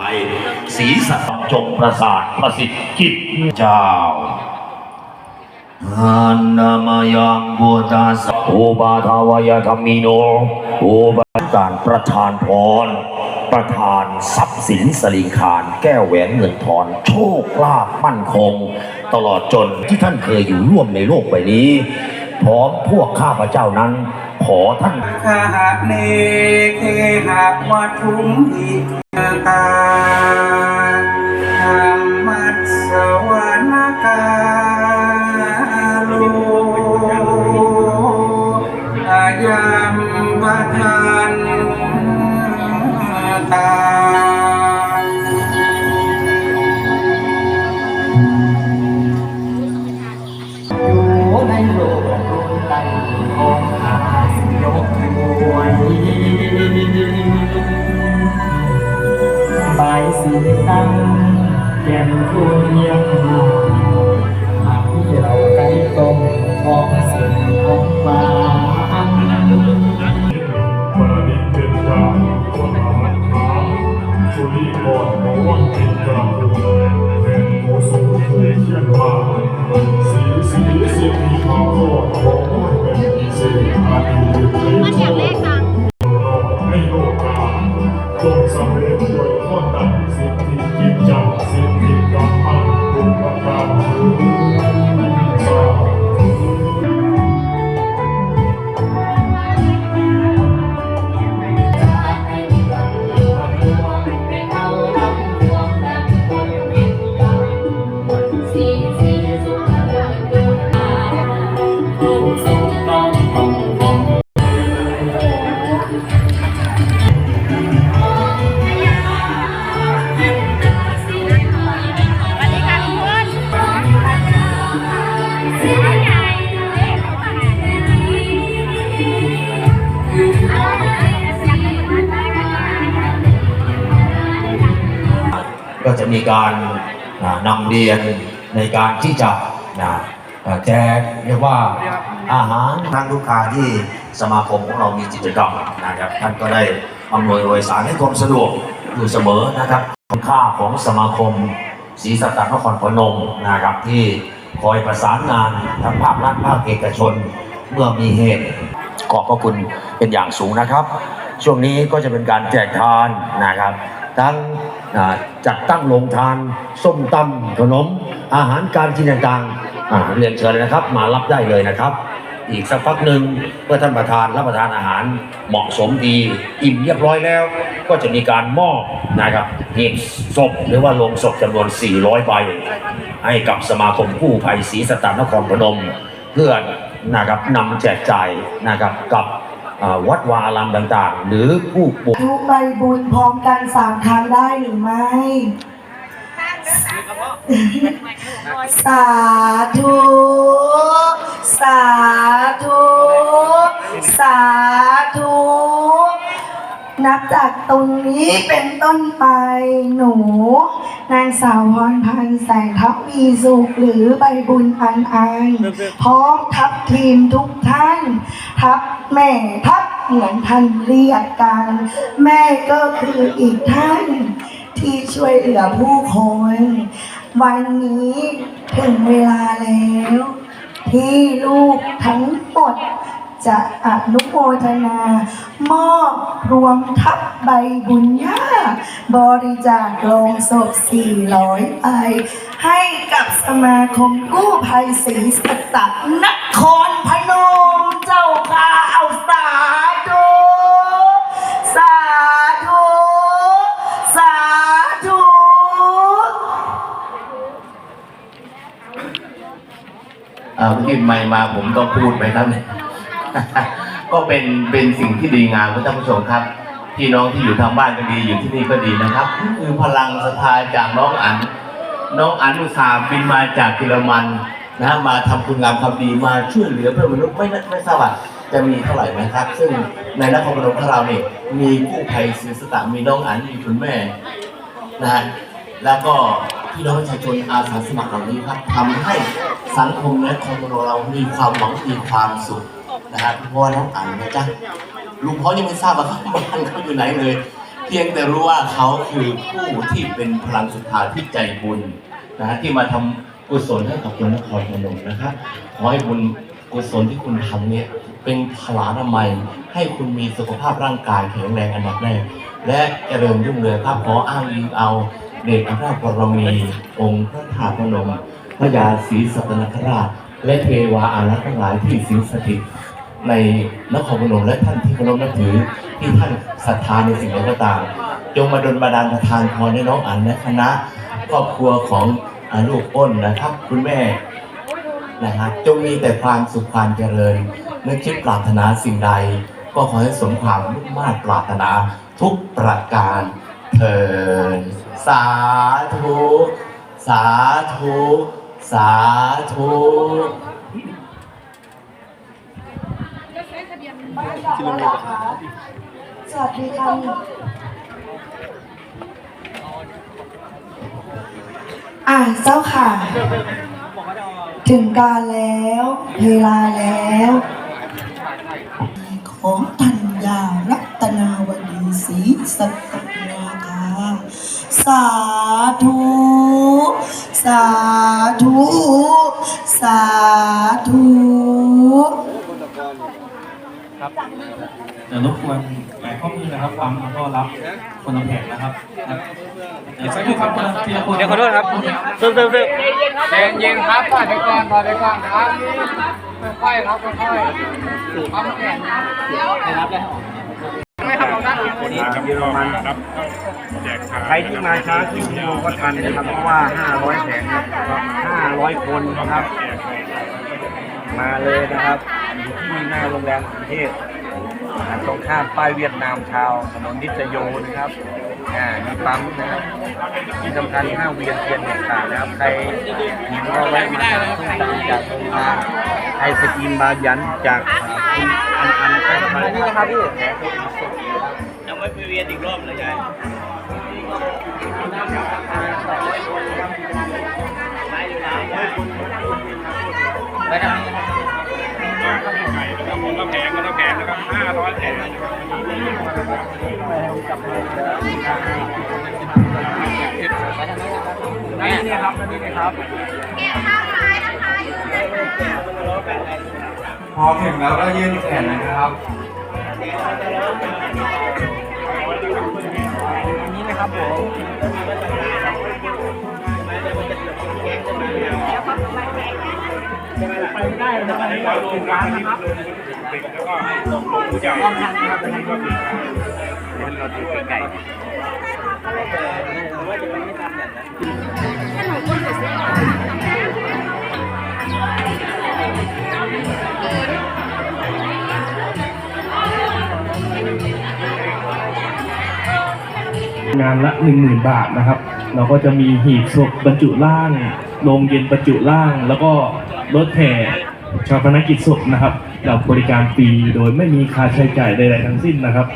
ไปศีสัตจงประสาทประสิทธิ์กิจเจ้าอานามายังบุตาสโอบาทาวายธรรมิโนโอบาการประทานพร ประทานทรัพย์สินสลิงคารแก้วแหวนเงินทอน โชคลาภมั่นคง ตลอดจนที่ท่านเคยอยู่ร่วมในโลกใบนี้ พร้อมพวกข้าพเจ้านั้น ขอท่านคาหะเนเคหะวัตถุมหิ ต ก็จะมีการนำเรียนในการที่จะแจกเรียกว่าอาหารทางลูกค้าที่สมาคมของเรามีกิจกรรมนะครับท่านก็ได้อำนวยโดยสารให้ความสะดวกอยู่เสมอนะครับคุณค่าของสมาคมศรีสัตนครพนมนะครับที่คอยประสานงานทั้งภาครัฐภาคเอกชนเมื่อมีเหตุขอบพระคุณเป็นอย่างสูงนะครับ ช่วงนี้ก็จะเป็นการแจกทานนะครับ ทั้งจัดตั้งโรงทาน ส้มตำขนม อาหารการกินต่างๆเรียนเชิญนะครับ มารับได้เลยนะครับ อีกสักพักหนึ่งเมื่อท่านประธานรับประทานอาหารเหมาะสมดีอิ่มเรียบร้อยแล้ว ก็จะมีการมอบนะครับหีบศพหรือว่าโลงศพจำนวน 400 ใบ ให้กับสมาคมกู้ภัยศรีสตานนครพนม เพื่อนะครับนำแจกจ่ายนะครับกับ วัดวาอารามต่างๆ หรือผู้ปกทุกใบบุญพร้อมกันสามครั้งได้หรือไม่สาธุสาธุสาธุ นับจากตรงนี้เป็นต้นไปหนู นางสาวพรพันธ์แสงทัพวีสุขหรือใบบุญอันอันพร้อมทัพทีมทุกท่าน ทัพแม่ทัพเหมือนท่านเรียกกัน แม่ก็คืออีกท่าน ที่ช่วยเหลือผู้คน วันนี้ถึงเวลาแล้ว ที่ลูกทั้งหมด จะอนุโมทนา มอบรวมทัพใบบุญญาบริจาคโลงศพ400ใบให้กับสมาคมกู้ภัยศรีสตักนครพนมเจ้าค่ะเอาสาธุสาธุสาธุอ่าที่ไม่มาผมต้องพูดไหมครับเนี่ย ก็เป็นเป็นสิ่งที่ดีงามครับท่านผู้ชมครับ พี่น้องที่อยู่ทางบ้านก็ดีอยู่ที่นี่ก็ดีนะครับนี่คือพลังศรัทธาจากน้องอันน้องอันอุตสาห์บินมาจากเยอรมันนะฮะมาทำคุณงามความดีมาช่วยเหลือเพื่อนมนุษย์ไม่ไม่ทราบว่าจะมีเท่าไหร่นะครับ ซึ่งในนครพนมของเราเนี่ยมีกู้ภัยศิลสตะมีน้องอันมีคุณแม่นะฮะแล้วก็พี่น้องประชาชนอาสาสมัครเหล่านี้ครับทำให้สังคมและครอบครัวเรามีความหวังมีความสุข นะครับเพราะว่าน้องอ่านนะจ๊ะลุงพ่อยังไม่ทราบว่าเขาบ้านเขาอยู่ไหนเลย เพียงแต่รู้ว่าเขาคือผู้ที่เป็นพลังสุดท้ายที่ใจบุญนะฮะที่มาทำกุศลให้กับคนนครพนมนะครับขอให้บุญกุศลที่คุณทำเนี่ยเป็นพลานามัยให้คุณมีสุขภาพร่างกายแข็งแรงอันดับแรกและเจริญรุ่งเรืองครับขออ้างอิงเอาเดชอำนาจบรมีองค์พระธาตุพนมพระยาศรีสัตนคราช และเทวาอารักษ์ทั้งหลายที่สิงสถิต ในนครพนมและท่านที่เคารพนับถือที่ท่านศรัทธาในสิ่งใดก็ตาม จงมาดลบันดาลประทานพรให้น้องอันและคณะครอบครัวของอลูกอ้นนะครับ คุณแม่นะครับจงมีแต่ความสุขความเจริญนึกคิดปรารถนาสิ่งใด ก็ขอให้สมความมุ่งมา่ปรารถนาทุกประการเถิดสาธุ สาธุ สาธุ สวัสดีค่ะอะเจ้าค่ะ ถึงการแล้วเวลาแล้วของธัญญารัตนาวดีศรีสัตนาคาสาธุ สา เดี๋ยวรบกวนแหวนข้อมือนะครับฟังแล้วก็รับคนละแผงนะครับเดี๋ยวสักครู่ครับทีละคนเดี๋ยวขอโทษครับซึมซึมซึมใจเย็นครับถอยไปก่อนถอยไปก่อนครับค่อยๆครับค่อยๆปั๊มแขนไม่รับแล้วไม่ครับเราด้านหลังคนนี้เยอรมันครับแจกขาใครที่มาช้าที่ดูก็ทันนะครับเพราะว่า 500แผงเนี่ย500 คนนะครับ มาเลยนะครับอยู่ที่หน้าโรงแรมกรุงเทพอ่า ตรงข้ามป้ายเวียดนามชาวถนนนิตโยนะครับอ่ามีปั๊มนะครับที่สำคัญห้าเวียนเทียนเด็ดขานะครับ ใครหิวก็แวะมาซื้อตามจากโรงงานไอศกรีมบายันจากคุณอันอันใครนี้นะครับพี่ยังไม่ไปเวียนอีกรอบเลยยายไปทางนี้นะครับคนละแผง คนละแผงนะครับห้าร้อยแผงนี่นี่ครับนี่นี่ครับพอถึงแล้วก็ยื่นแขนนะครับนี่นะครับผม เลยนะครับไปลงร้านนะครับแล้วก็ลงผู้ใหญ่ต้องทันนะครับเราดูไก่งานละหนึ่งหมื่นบาทนะครับ เราก็จะมีหีบศพบรรจุร่างโรงเย็นบรรจุร่าง แล้วก็รถแห่ ชาวพนักกิจศพนะครับ เราบริการฟรีโดยไม่มีค่าใช้จ่ายใดๆทั้งสิ้นนะครับ